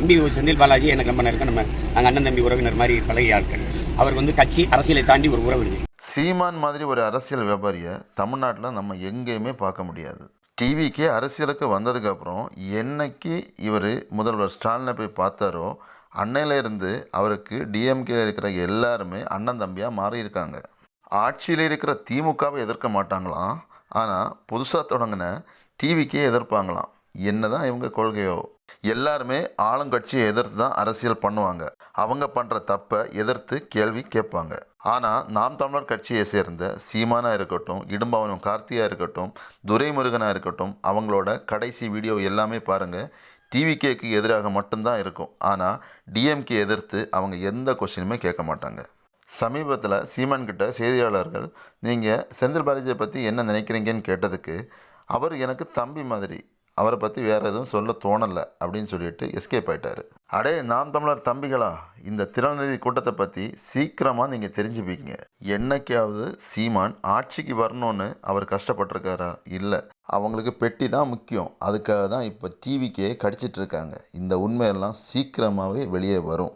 தம்பி செந்தில் பாலாஜி எனக்கு நம்ம இருக்க. நம்ம நாங்கள் அண்ணன் தம்பி உறவினர் மாதிரி பழகிய ஆட்கள். அவருக்கு வந்து கட்சி அரசியலை தாண்டி ஒரு உறவு சீமான் மாதிரி ஒரு அரசியல் வியாபாரியை தமிழ்நாட்டில் நம்ம எங்கேயுமே பார்க்க முடியாது. டிவிக்கே அரசியலுக்கு வந்ததுக்கப்புறம் என்னைக்கு இவர் முதல்வர் ஸ்டாலினை போய் பார்த்தாரோ அன்னையிலேருந்து அவருக்கு டிஎம்கே இருக்கிற எல்லாருமே அண்ணன் தம்பியாக மாறியிருக்காங்க. ஆட்சியில் இருக்கிற திமுகவை எதிர்க்க மாட்டாங்களாம். ஆனால் புதுசாக தொடங்கின டிவிக்கே எதிர்ப்பாங்களாம். என்னதான் இவங்க கொள்கையோ. எல்லாருமே ஆளுங்கட்சியை எதிர்த்து தான் அரசியல் பண்ணுவாங்க. அவங்க பண்ணுற தப்பை எதிர்த்து கேள்வி கேட்பாங்க. ஆனால் நாம் தமிழர் கட்சியை சேர்ந்த சீமானா இருக்கட்டும் இடும்பவனும் கார்த்தியாக இருக்கட்டும் துரைமுருகனாக இருக்கட்டும் அவங்களோட கடைசி வீடியோ எல்லாமே பாருங்கள் டிவிகேக்கு எதிராக மட்டும்தான் இருக்கும். ஆனால் டிஎம்கே எதிர்த்து அவங்க எந்த கொஸ்டினுமே கேட்க மாட்டாங்க. சமீபத்தில் சீமான்கிட்ட செய்தியாளர்கள் நீங்கள் செந்தில் பாலாஜியை பற்றி என்ன நினைக்கிறீங்கன்னு கேட்டதுக்கு அவர் எனக்கு தம்பி மாதிரி அவரை பற்றி வேறு எதுவும் சொல்ல தோணலை அப்படின்னு சொல்லிட்டு எஸ்கேப் ஆகிட்டார் அடே நாம் தமிழர் தம்பிகளா இந்த திறநிதி கூட்டத்தை பற்றி சீக்கிரமாக நீங்கள் தெரிஞ்சுப்பீங்க. என்னைக்காவது சீமான் ஆட்சிக்கு வரணும்னு அவர் கஷ்டப்பட்டிருக்காரா? இல்லை. அவங்களுக்கு பெட்டி தான் முக்கியம். அதுக்காக தான் இப்போ டிவிக்கே கடிச்சிட்டு இருக்காங்க. இந்த உண்மையெல்லாம் சீக்கிரமாகவே வெளியே வரும்.